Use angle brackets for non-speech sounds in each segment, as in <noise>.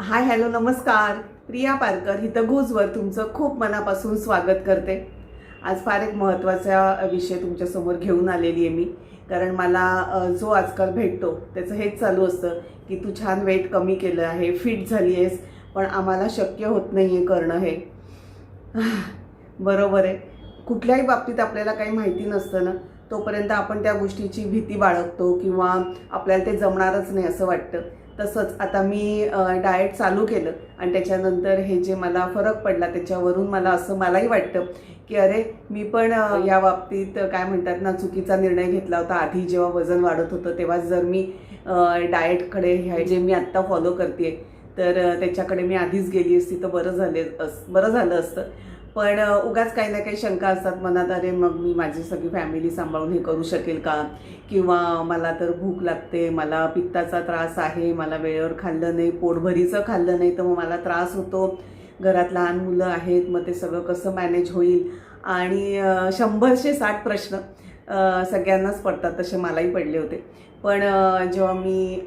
Hi hello नमस्कार. प्रिया पारकर हितगुजवर तुमचं खूप मनापासून स्वागत करते. आज फार एक महत्त्वाचा विषय तुमच्यासमोर घेऊन आलेली आहे मी. कारण मला जो आजकाल भेटतो त्याचं हेच चालू असतं की तू छान वेट कमी केलं आहे फिट झाली आहेस पण आम्हाला शक्य होत नाही आहे करणं हे. <sighs> बरोबर आहे. कुठल्याही बाबतीत आपल्याला काही माहिती नसतं ना तोपर्यंत आपण त्या गोष्टीची भीती बाळगतो किंवा आपल्याला ते जमणारच नाही असं वाटतं. तसंच आता मी डाएट चालू केलं आणि त्याच्यानंतर हे जे मला फरक पडला त्याच्यावरून मला असं मलाही वाटतं की अरे मी पण या बाबतीत काय म्हणतात ना चुकीचा निर्णय घेतला होता. आधी जेव्हा वजन वाढत होतं तेव्हाच जर मी डाएटकडे ह्या जे मी आत्ता फॉलो करते तर त्याच्याकडे मी आधीच गेली असती तर बरं झाले अस बरं झालं असतं. पण उगाच काही ना काही शंका असतात मनात अरे मग मी माझी सगळी फॅमिली सांभाळून हे करू शकेल का? किंवा मला तर भूक लागते मला पित्ताचा त्रास आहे मला वेळेवर खाल्लं नाही पोटभरीचं खाल्लं नाही तर मग मला त्रास होतो. घरात लहान मुलं आहेत मग ते सगळं कसं मॅनेज होईल? आणि शंभरशे साठ प्रश्न सगळ्यांनाच पडतात तसे मलाही पडले होते. पण जेव्हा मी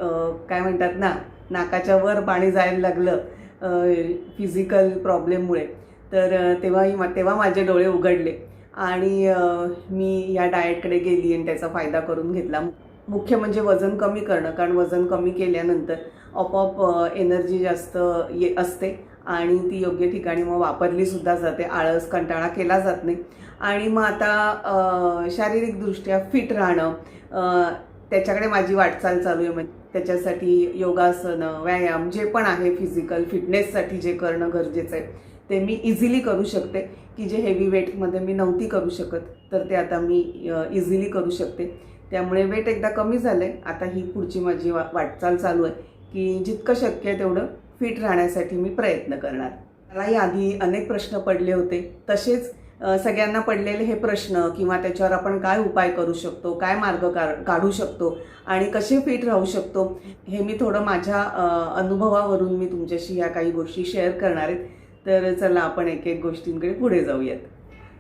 काय म्हणतात ना नाकाच्या वर पाणी जायला लागलं फिजिकल प्रॉब्लेममुळे तर तेव्हाही मा तेव्हा माझे डोळे उघडले. आणि मी या डाएटकडे गेली आणि त्याचा फायदा करून घेतला. मुख्य म्हणजे वजन कमी करणं कारण वजन कमी केल्यानंतर आपोआप एनर्जी जास्त ये असते आणि ती योग्य ठिकाणी मग वापरलीसुद्धा जाते. आळस कंटाळा केला जात नाही. आणि मग आता शारीरिकदृष्ट्या फिट राहणं त्याच्याकडे माझी वाटचाल चालू आहे. म्हणजे त्याच्यासाठी योगासनं व्यायाम जे पण आहे फिजिकल फिटनेससाठी जे करणं गरजेचं आहे. ते मी इझिली करू शकते. की जे हेवी वेटमध्ये मी नव्हती करू शकत तर ते आता मी इझिली करू शकते. त्यामुळे वेट एकदा कमी झालं आहे आता ही पुढची माझी वा वाटचाल चालू आहे की जितकं शक्य आहे तेवढं फिट राहण्यासाठी मी प्रयत्न करणार. मलाही आधी अनेक प्रश्न पडले होते. तसेच सगळ्यांना पडलेले हे प्रश्न किंवा त्याच्यावर आपण काय उपाय करू शकतो काय मार्ग का काढू शकतो आणि कसे फिट राहू शकतो हे मी थोडं माझ्या अनुभवावरून मी तुमच्याशी ह्या काही गोष्टी शेअर करणार आहेत तर चला आपण एक एक गोष्टींकडे पुढे जाऊयात.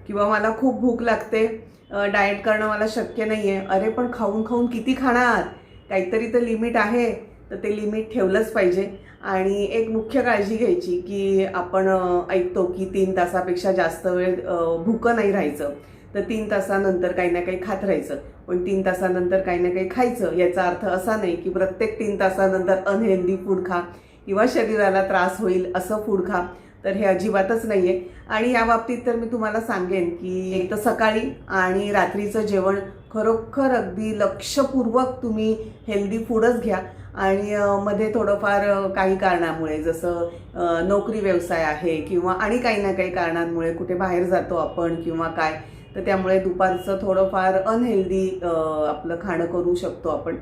किंवा मला खूप भूक लागते. डाएट करणं मला शक्य नाही आहे अरे पण खाऊन खाऊन किती खाणार? काहीतरी तर लिमिट आहे. तर ते लिमिट ठेवलंच पाहिजे. आणि एक मुख्य काळजी घ्यायची की आपण ऐकतो की तीन तासापेक्षा जास्त वेळ भूकं भुकं नाही राहायचं. तर तीन तासानंतर काही ना काही खात राहायचं. पण तीन तासानंतर काही ना काही खायचं याचा अर्थ असा नाही की प्रत्येक तीन तासानंतर अनहेल्दी फूड खा किंवा शरीराला त्रास होईल असं फूड खा. तर हे अजिबातच नाही आहे आणि या बाबतीत तर मी तुम्हाला सांगेन की एक तर सकाळी आणि रात्रीचं जेवण खरोखर अगदी लक्षपूर्वक तुम्ही हेल्दी फूडच घ्या. आणि मध्ये थोडंफार काही कारणामुळे जसं नोकरी व्यवसाय आहे किंवा आणि काही ना काही कारणांमुळे कुठे बाहेर जातो आपण किंवा काय तर त्यामुळे दुपारचं थोडंफार अनहेल्दी आपलं खाणं करू शकतो आपण.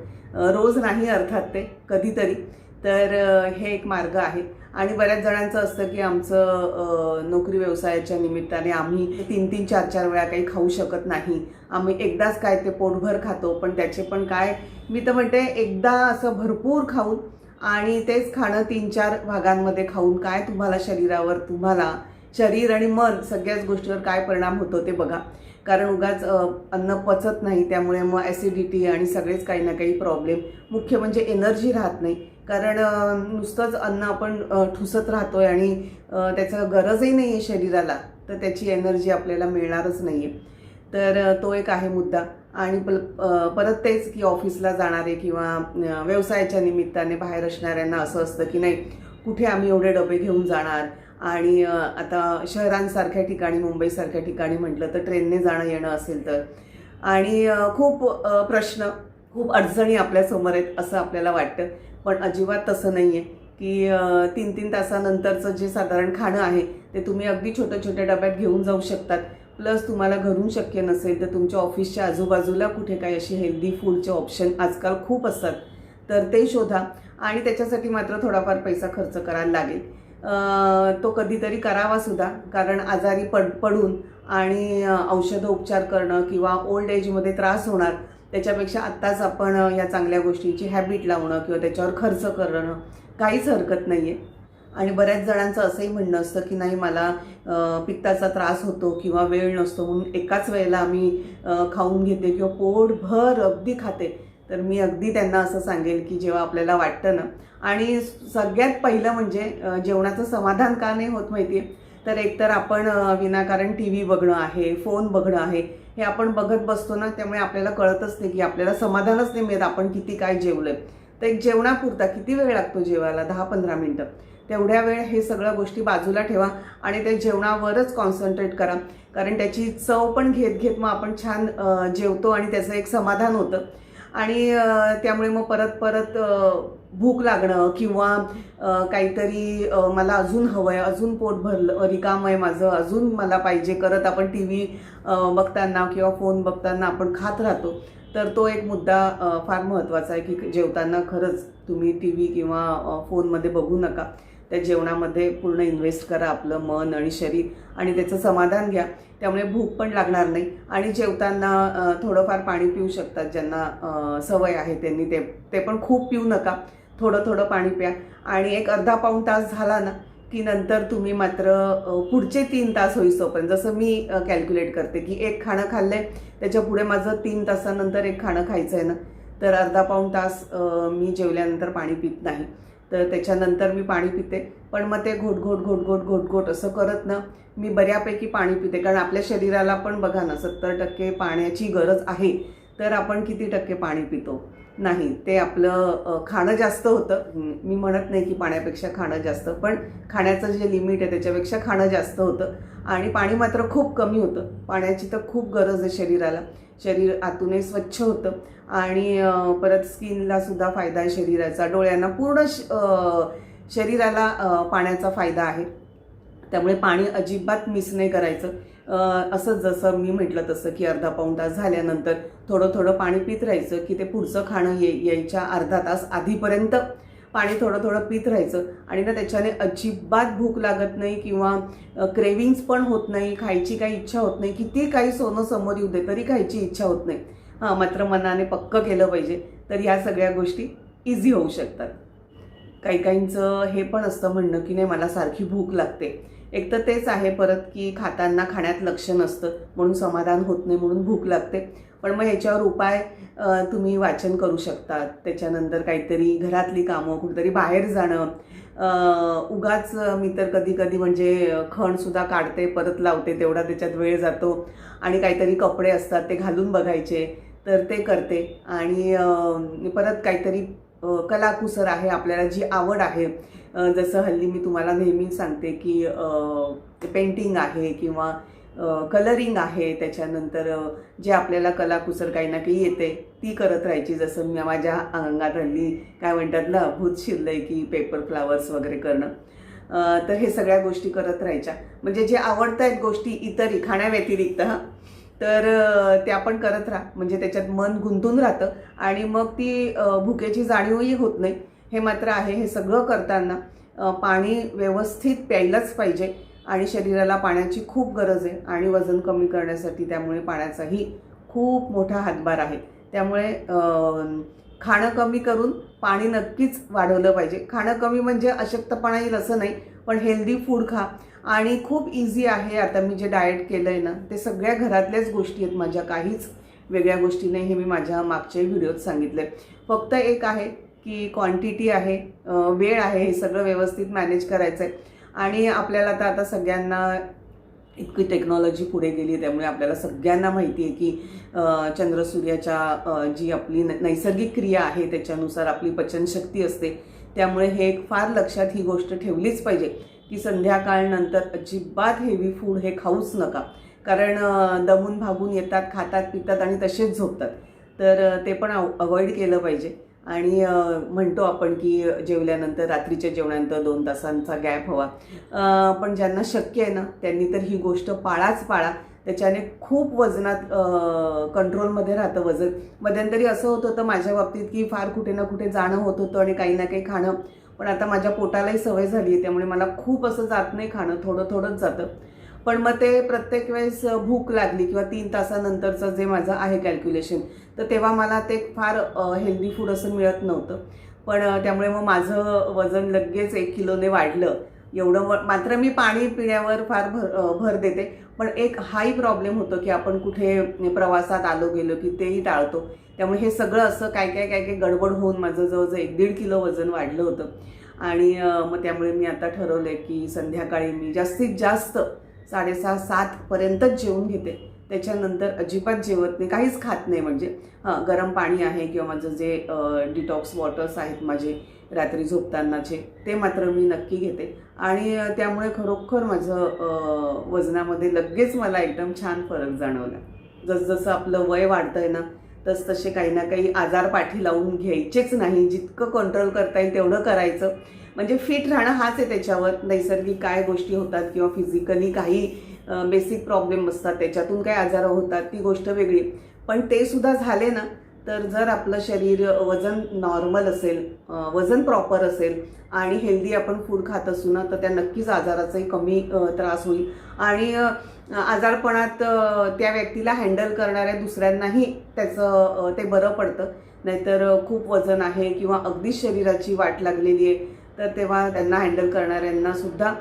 रोज नाही अर्थात ते कधीतरी. तर हे एक मार्ग आहे. आणि बऱ्याच जणांचं असतं की आमचं नोकरी व्यवसायाच्या निमित्ताने आम्ही तीन तीन चार चार वेळा काही खाऊ शकत नाही. आम्ही एकदाच काय ते पोटभर खातो पण त्याचे पण काय मी तर म्हणते एकदा असं भरपूर खाऊन आणि तेच खाणं तीन चार भागांमध्ये खाऊन काय तुम्हाला शरीरावर तुम्हाला शरीर आणि मन सगळ्याच गोष्टीवर काय परिणाम होतो ते बघा. कारण उगाच अन्न पचत नाही त्यामुळे मग ॲसिडिटी आणि सगळेच काही ना काही प्रॉब्लेम मुख्य म्हणजे एनर्जी राहत नाही. कारण नुसतंच अन्न आपण ठुसत राहतोय आणि त्याचं गरजही नाही आहे शरीराला तर त्याची एनर्जी आपल्याला मिळणारच नाही आहे तर तो एक आहे मुद्दा. आणि पल परत तेच की ऑफिसला जाणारे किंवा व्यवसायाच्या निमित्ताने बाहेर असणाऱ्यांना असं असतं की नाही कुठे आम्ही एवढे डबे घेऊन जाणार? आणि आता शहरांसारख्या ठिकाणी मुंबईसारख्या ठिकाणी म्हटलं तर ट्रेनने जाणं येणं असेल तर. आणि खूप प्रश्न खूप अडचणी आपल्यासमोर आहेत असं आपल्याला वाटतं. पण अजिबात तसं नाही आहे की तीन तीन तासानंतरचं जे साधारण खाणं आहे ते तुम्ही अगदी छोट्या छोट्या डब्यात घेऊन जाऊ शकतात. प्लस तुम्हाला घरून शक्य नसेल तर तुमच्या ऑफिसच्या आजूबाजूला कुठे काही अशी हेल्दी फूडचे ऑप्शन आजकाल खूप असतात. तर ते शोधा आणि त्याच्यासाठी मात्र थोडाफार पैसा खर्च करायला लागेल. तो कधीतरी करावा सुद्धा कारण आजारी पड पडून आणि औषधोपचार करणं किंवा ओल्ड एजमध्ये त्रास होणार त्याच्यापेक्षा आत्ताच आपण या चांगल्या गोष्टीची हॅबिट लावणं किंवा त्याच्यावर खर्च करणं काहीच हरकत नाही आहे आणि बऱ्याच जणांचं असंही म्हणणं असतं की नाही मला पित्ताचा त्रास होतो किंवा वेळ नसतो म्हणून एकाच वेळेला आम्ही खाऊन घेते किंवा पोटभर अगदी खाते. तर मी अगदी त्यांना असं सांगेल की जेव्हा आपल्याला वाटतं ना. आणि सगळ्यात पहिलं म्हणजे जेवणाचं समाधान का नाही होत माहिती आहे तर एकतर आपण विनाकारण टी व्ही बघणं आहे फोन बघणं आहे हे आपण बघत बसतो ना त्यामुळे आपल्याला कळतच नाही की आपल्याला समाधानच नाही मिळत आपण किती काय जेवलं तर एक जेवणापुरता किती वेळ लागतो जेवायला? दहा पंधरा मिनटं. तेवढ्या वेळ हे सगळ्या गोष्टी बाजूला ठेवा आणि त्या जेवणावरच कॉन्सन्ट्रेट करा. कारण त्याची चव पण घेत घेत मग आपण छान जेवतो आणि त्याचं एक समाधान होतं. आणि त्यामुळे मग परत परत भूक लागणं किंवा काहीतरी मला अजून हवं आहे अजून पोट भरलं रिकाम आहे माझं अजून मला पाहिजे करत आपण टी व्ही बघताना किंवा फोन बघताना आपण खात राहतो. तर तो एक मुद्दा फार महत्त्वाचा आहे की जेवताना खरंच तुम्ही टी व्ही किंवा फोनमध्ये बघू नका. त्या जेवणामध्ये पूर्ण इन्व्हेस्ट करा आपलं मन आणि शरीर आणि त्याचं समाधान घ्या. त्यामुळे भूक पण लागणार नाही. आणि जेवताना थोडंफार पाणी पिऊ शकतात ज्यांना सवय आहे त्यांनी ते ते पण खूप पिऊ नका. थोडं थोडं पाणी प्या. आणि एक अर्धा पाऊण तास झाला ना की नंतर तुम्ही मात्र पुढचे तीन तास होईस्तोपर्यंत जसं मी कॅल्क्युलेट करते की एक खाणं खाल्लंय त्याच्या पुढे माझं तीन तासानंतर एक खाणं खायचं आहे ना तर अर्धा पाऊण तास मी जेवल्यानंतर पाणी पित नाही. तर त्याच्यानंतर मी पाणी पिते. पण मग ते घोट घोट घोट घोट घोट घोट असं करत ना मी बऱ्यापैकी पाणी पिते. कारण आपल्या शरीराला पण बघा ना सत्तर टक्के पाण्याची गरज आहे. तर आपण किती टक्के पाणी पितो? नाही. ते आपलं खाणं जास्त होतं. मी म्हणत नाही की पाण्यापेक्षा खाणं जास्त पण खाण्याचं जे लिमिट आहे त्याच्यापेक्षा खाणं जास्त होतं. आणि पाणी मात्र खूप कमी होतं. पाण्याची तर खूप गरज आहे शरीराला. शरीर आतूनही स्वच्छ होतं. आणि परत स्किनला सुद्धा फायदा आहे शरीराचा. डोळ्यांना पूर्ण श- शरीराला पाण्याचा फायदा आहे. त्यामुळे पाणी अजिबात मिस नाही करायचं. असं असंच जसं मी म्हटलं तसं की अर्धा पाऊण तास झाल्यानंतर थोडं थोडं पाणी पित राहायचं की ते पुढचं खाणं ये यायच्या अर्धा तास आधीपर्यंत. पाणी थोडं थोडं पित राहायचं. आणि ना त्याच्याने अजिबात भूक लागत नाही किंवा क्रेविंग्स पण होत नाही खायची काही इच्छा होत नाही. किती काही सोनं समोर येऊ दे तरी खायची इच्छा होत नाही. हां मात्र मनाने पक्कं केलं पाहिजे. तर ह्या सगळ्या गोष्टी इझी होऊ शकतात. काही काहींचं हे पण असतं म्हणणं की नाही मला सारखी भूक लागते. एक तर तेच आहे परत की खाताना खाण्यात लक्ष नसतं. म्हणून समाधान होत नाही म्हणून भूक लागते. पण मग ह्याच्यावर उपाय तुम्ही वाचन करू शकतात. त्याच्यानंतर काहीतरी घरातली कामं कुठेतरी बाहेर जाणं. उगाच मी तर कधी कधी म्हणजे खणसुद्धा काढते परत लावते तेवढा त्याच्यात वेळ जातो. आणि काहीतरी कपडे असतात ते घालून बघायचे तर ते करते. आणि परत काहीतरी कलाकुसर आहे आपल्याला जी आवड आहे जसं हल्ली मी तुम्हाला नेहमी सांगते की पेंटिंग आहे किंवा कलरिंग आहे त्याच्यानंतर जे आपल्याला कलाकुसर काही ना काही येते ती करत राहायची. जसं मी माझ्या अंगात हल्ली काय म्हणतात ना भूत शिरलंय की पेपर फ्लावर्स वगैरे करणं. तर हे सगळ्या गोष्टी करत राहायच्या. म्हणजे जे आवडत आहेत गोष्टी इतर खाण्याव्यतिरिक्त हां. तर त्या पण करत राहा. म्हणजे त्याच्यात मन गुंतून राहतं. आणि मग ती भुकेची जाणीवही होत नाही. हे मात्र आहे. हे सगळं करताना पाणी व्यवस्थित प्यायलाच पाहिजे. आणि शरीराला पाण्याची खूप गरज आहे आणि वजन कमी करण्यासाठी त्यामुळे पाण्याचाही खूप मोठा हातभार आहे. त्यामुळे खाणं कमी करून पाणी नक्कीच वाढवलं पाहिजे. खाणं कमी म्हणजे अशक्तपणा येईल असं नाही पण हेल्दी फूड खा. आणि खूप इझी आहे आता मी जे डाएट केलं आहे ना ते सगळ्या घरातल्याच गोष्टी आहेत माझ्या काहीच वेगळ्या गोष्टी नाही हे मी माझ्या मागच्याही व्हिडिओत सांगितलं फक्त एक आहे की क्वांटिटी आहे वेळ आहे हे सगळं व्यवस्थित मॅनेज करायचं आहे आणि आपल्याला तर आता सगळ्यांना इतकी टेक्नॉलॉजी पुढे गेली आहे त्यामुळे आपल्याला सगळ्यांना माहिती आहे की चंद्रसूर्याच्या जी आपली न- नैसर्गिक क्रिया आहे त्याच्यानुसार आपली पचनशक्ती असते. त्यामुळे हे एक फार लक्षात ही गोष्ट ठेवलीच पाहिजे की संध्याकाळनंतर अजिबात हेवी फूड हे खाऊच नका. कारण दमून भागून येतात खातात पितात आणि तसेच झोपतात. तर ते पण अवॉइड केलं पाहिजे. आणि म्हणतो आपण की जेवल्यानंतर रात्रीच्या जेवणानंतर दोन तासांचा गॅप हवा. पण ज्यांना शक्य आहे ना त्यांनी तर ही गोष्ट पाळाच पाळा. त्याच्याने खूप वजनात कंट्रोलमध्ये राहतं वजन. मध्यंतरी असं होत होतं माझ्या बाबतीत की फार कुठे ना कुठे जाणं होत होतं आणि काही ना काही खाणं. पण आता माझ्या पोटालाही सवय झाली आहे त्यामुळे मला खूप असं जात नाही खाणं थोडं थोडंच जातं. पण मग ते प्रत्येक वेळेस भूक लागली किंवा तीन तासानंतरचं जे माझं आहे कॅल्क्युलेशन तर तेव्हा मला ते फार हेल्दी फूड असं मिळत नव्हतं. पण त्यामुळे मग माझं वजन लगेच एक किलोने वाढलं. एवढं व- मात्र मी पाणी पिण्यावर फार भर भर देते. पण एक हाही प्रॉब्लेम होतो की आपण कुठे प्रवासात आलो गेलो की तेही टाळतो. त्यामुळे हे सगळं असं काय काय काय काय गडबड होऊन माझं जवळजवळ एक दीड किलो वजन वाढलं होतं. आणि मग त्यामुळे मी आता ठरवलं आहे की संध्याकाळी मी जास्तीत जास्त साडेसहा सातपर्यंतच जेवून घेते. त्याच्यानंतर अजिबात जेवत नाही काहीच खात नाही. म्हणजे हां गरम पाणी आहे किंवा माझं जे डिटॉक्स वॉटर्स आहेत माझे रात्री झोपतानाचे ते मात्र मी नक्की घेते. आणि त्यामुळे खरोखर माझं वजनामध्ये लगेच मला एकदम छान फरक जाणवला. जसजसं आपलं वय वाढतं आहे ना तस तसे काही ना काही आजार पाठी लावून घ्यायचेच नाही. जितकं कंट्रोल करता येईल तेवढं करायचं. म्हणजे फिट राहणं हाच आहे त्याच्यावर. नैसर्गिक काय गोष्टी होतात किंवा फिजिकली काही बेसिक प्रॉब्लेम असतात त्याच्यातून काय आजार होतात ती गोष्ट वेगळी. पण ते सुद्धा झाले ना तर जर आपलं शरीर वजन नॉर्मल असेल वजन प्रॉपर असेल आणि हेल्दी आपण फूड खात असू ना तर त्या नक्कीच आजाराचाही कमी त्रास होईल. आणि आजारपणात त्या व्यक्तीला हँडल करणाऱ्या दुसऱ्यांनाही त्याचं ते बरं पडतं. नाहीतर खूप वजन आहे किंवा अगदीच शरीराची वाट लागलेली आहे. तर तेव्हा त्यांना हँडल करणाऱ्यांना सुद्धा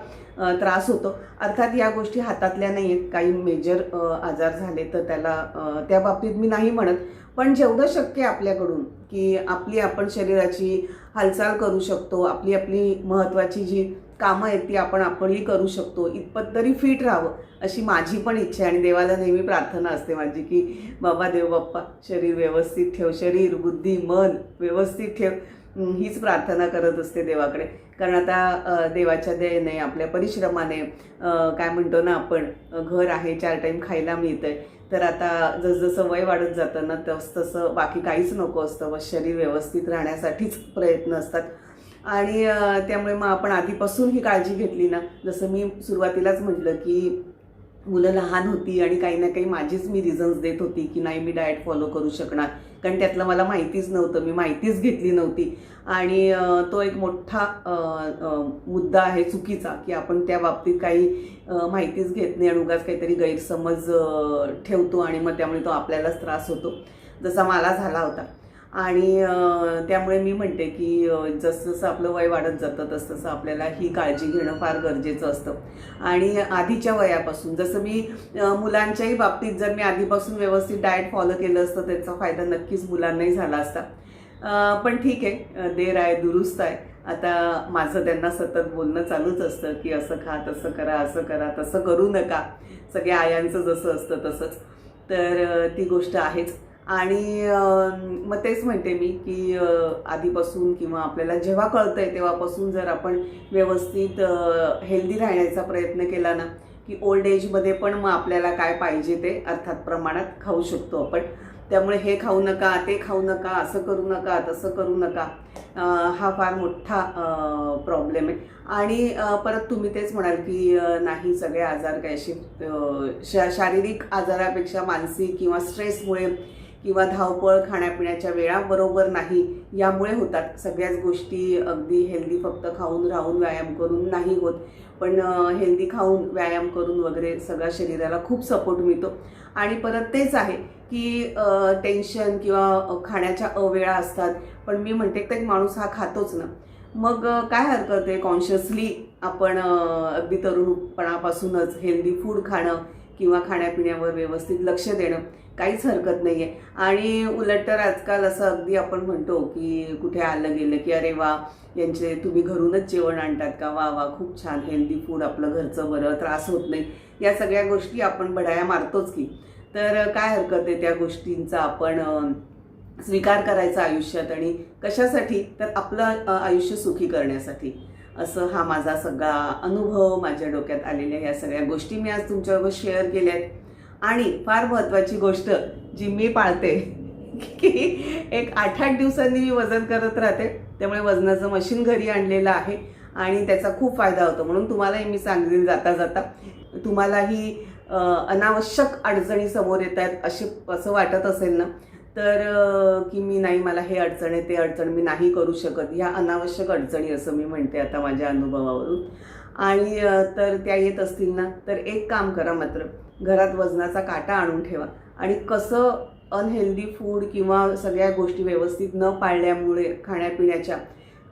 त्रास होतो. अर्थात या गोष्टी हातातल्या नाही आहेत काही मेजर आजार झाले तर त्याला त्या बाबतीत मी नाही म्हणत. पण जेवढं शक्य आपल्याकडून की आपली आपण शरीराची हालचाल करू शकतो आपली आपली महत्त्वाची जी कामं आहेत ती आपण आपणही करू शकतो इतपत तरी फिट राहावं अशी माझी पण इच्छा आहे. आणि देवाला नेहमी प्रार्थना असते माझी की बाबा देव बाप्पा शरीर व्यवस्थित ठेव शरीर बुद्धी मन व्यवस्थित ठेव. हीच प्रार्थना करत असते देवाकडे. कारण आता देवाच्या दयेने आपल्या परिश्रमाने काय म्हणतो ना आपण घर आहे चार टाईम खायला मिळतंय. तर आता जसजसं वय वाढत जातं ना तस तसं बाकी काहीच नको असतं. व शरीर व्यवस्थित राहण्यासाठीच प्रयत्न असतात. आणि त्यामुळे मग आपण आधीपासून ही काळजी घेतली ना. जसं मी सुरुवातीलाच म्हटलं की मुलं लहान होती आणि काही ना काही माझीच मी रिझन्स देत होती की नाही मी डाएट फॉलो करू शकणार. कारण त्यातलं मला माहितीच नव्हतं मी माहितीच घेतली नव्हती. आणि तो एक मोठा मुद्दा आहे चुकीचा की आपण त्या बाबतीत काही माहितीच घेत नाही आणि उगाच काहीतरी गैरसमज ठेवतो आणि मग त्यामुळे तो आपल्यालाच त्रास होतो. जसा मला झाला होता. आणि त्यामुळे मी म्हणते की जसजसं आपलं वय वाढत जातं तसतसं आपल्याला ही काळजी घेणं फार गरजेचं असतं. आणि आधीच्या वयापासून जसं मी मुलांच्याही बाबतीत जर मी आधीपासून व्यवस्थित डाएट फॉलो केलं असतं त्याचा फायदा नक्कीच मुलांनाही झाला असता. पण ठीक आहे देर आहे दुरुस्त आहे. आता माझं त्यांना सतत बोलणं चालूच असतं की असं खा तसं करा असं करा तसं करू नका. सगळ्या आयांचं जसं असतं तसंच. तर ती गोष्ट आहेच. आणि मग तेच म्हणते मी की आधीपासून किंवा आपल्याला जेव्हा कळतं आहे तेव्हापासून जर आपण व्यवस्थित हेल्दी राहण्याचा प्रयत्न केला ना की ओल्ड एजमध्ये पण मग आपल्याला काय पाहिजे ते अर्थात प्रमाणात खाऊ शकतो आपण. त्यामुळे हे खाऊ नका ते खाऊ नका असं करू नका तसं करू नका हा फार मोठा प्रॉब्लेम आहे. आणि परत तुम्ही तेच म्हणाल की नाही सगळे आजार काय असे शारीरिक आजारापेक्षा मानसिक किंवा स्ट्रेसमुळे किंवा धावपळ खाण्यापिण्याच्या वेळा बरोबर नाही. यामुळे होतात. सगळ्याच गोष्टी अगदी हेल्दी फक्त खाऊन राहून व्यायाम करून नाही होत. पण हेल्दी खाऊन व्यायाम करून वगैरे सगळ्या शरीराला खूप सपोर्ट मिळतो. आणि परत तेच आहे की टेन्शन किंवा खाण्याच्या अवेळा असतात. पण मी म्हणते एक माणूस हा खातोच ना. मग काय हरकत आहे? कॉन्शियसली आपण अगदी तरुणपणापासूनच हेल्दी फूड खाणं किंवा खाण्यापिण्यावर व्यवस्थित लक्ष देणं काहीच हरकत नाही आहे आणि उलट तर आजकाल असं अगदी आपण म्हणतो की कुठे आलं गेलं की अरे वा यांचे तुम्ही घरूनच जेवण आणतात का? वा वा खूप छान हेल्दी फूड आपलं घरचं बरं त्रास होत नाही. या सगळ्या गोष्टी आपण बढाया मारतोच की. तर काय हरकत आहे त्या गोष्टींचा आपण स्वीकार करायचा आयुष्यात आणि कशासाठी? तर आपलं आयुष्य सुखी करण्यासाठी. असं हा माझा सगळा अनुभव माझ्या डोक्यात आलेल्या ह्या सगळ्या गोष्टी मी आज तुमच्याबरोबर शेअर केल्या आहेत आणि फार महत्त्वाची गोष्ट जी मी पाळते की एक आठ आठ दिवसांनी मी वजन करत राहते त्यामुळे वजनाचं मशीन घरी आणलेलं आहे आणि त्याचा खूप फायदा होतो. म्हणून तुम्हालाही मी सांगेन जाता जाता तुम्हालाही अनावश्यक अडचणी समोर येत आहेत असे असं वाटत असेल ना तर की मी नाही मला हे अडचण आहे ते अडचण मी नाही करू शकत. ह्या अनावश्यक अडचणी असं मी म्हणते आता माझ्या अनुभवावरून. आणि तर त्या येत असतील ना तर एक काम करा मात्र. घरात वजनाचा काटा आणून ठेवा. आणि कसं अनहेल्दी फूड किंवा सगळ्या गोष्टी व्यवस्थित न पाळल्यामुळे खाण्यापिण्याच्या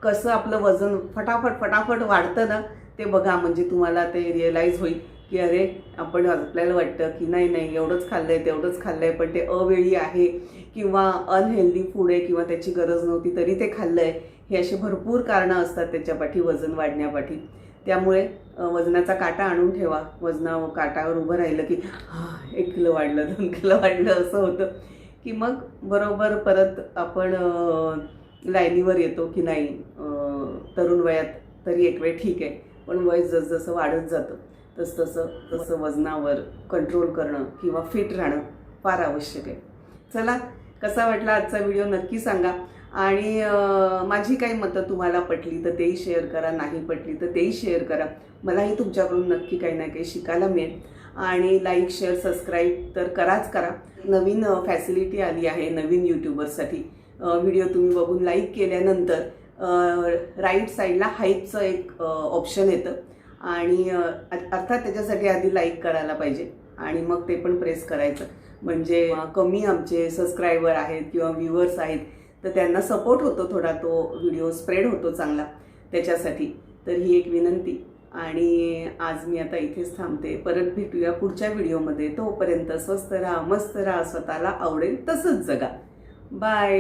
कसं आपलं वजन फटाफट फटाफट वाढतं ना ते बघा. म्हणजे तुम्हाला ते रिअलाईज होईल. की अरे आपण आपल्याला वाटतं की नाही नाही एवढंच खाल्लं आहे तेवढंच खाल्लं आहे पण ते अवेळी आहे किंवा अनहेल्दी फूड आहे किंवा त्याची गरज नव्हती तरी ते खाल्लं आहे हे असे भरपूर कारणं असतात त्याच्यापाठी वजन वाढण्यापाठी. त्यामुळे वजनाचा काटा आणून ठेवा. वजना काटावर उभं राहिलं की "हा, एक किलो वाढलं दोन किलो वाढलं असं होतं. की मग बरोबर परत आपण लाईनीवर येतो की नाही तरुण वयात तरी एक वेळ ठीक आहे. पण वय जसजसं वाढत जातं. तस तसं तसं वजनावर कंट्रोल करणं किंवा फिट राहणं फार आवश्यक आहे. चला कसा वाटला आजचा व्हिडिओ नक्की सांगा. आणि माझी काही मतं तुम्हाला पटली तर तेही शेअर करा नाही पटली तर तेही शेअर करा. मलाही तुमच्याकडून नक्की काही ना काही शिकायला मिळेल. आणि लाईक शेअर सबस्क्राईब तर कराच करा. नवीन फॅसिलिटी आली आहे नवीन यूट्यूबर्ससाठी व्हिडिओ तुम्ही बघून लाईक केल्यानंतर राईट साईडला हाईपचं एक ऑप्शन येतं. आणि अर्थात त्याच्यासाठी आधी लाईक करायला पाहिजे. आणि मग ते पण प्रेस करायचं. म्हणजे कमी आमचे सबस्क्रायबर आहेत किंवा व्ह्युअर्स आहेत तर त्यांना सपोर्ट होतो थोडा तो व्हिडिओ स्प्रेड होतो चांगला त्याच्यासाठी. तर ही एक विनंती. आणि आज मी आता इथेच थांबते. परत भेटूया पुढच्या व्हिडिओमध्ये तोपर्यंत स्वस्त राहा मस्त राहा स्वतःला आवडेल तसंच जगा. बाय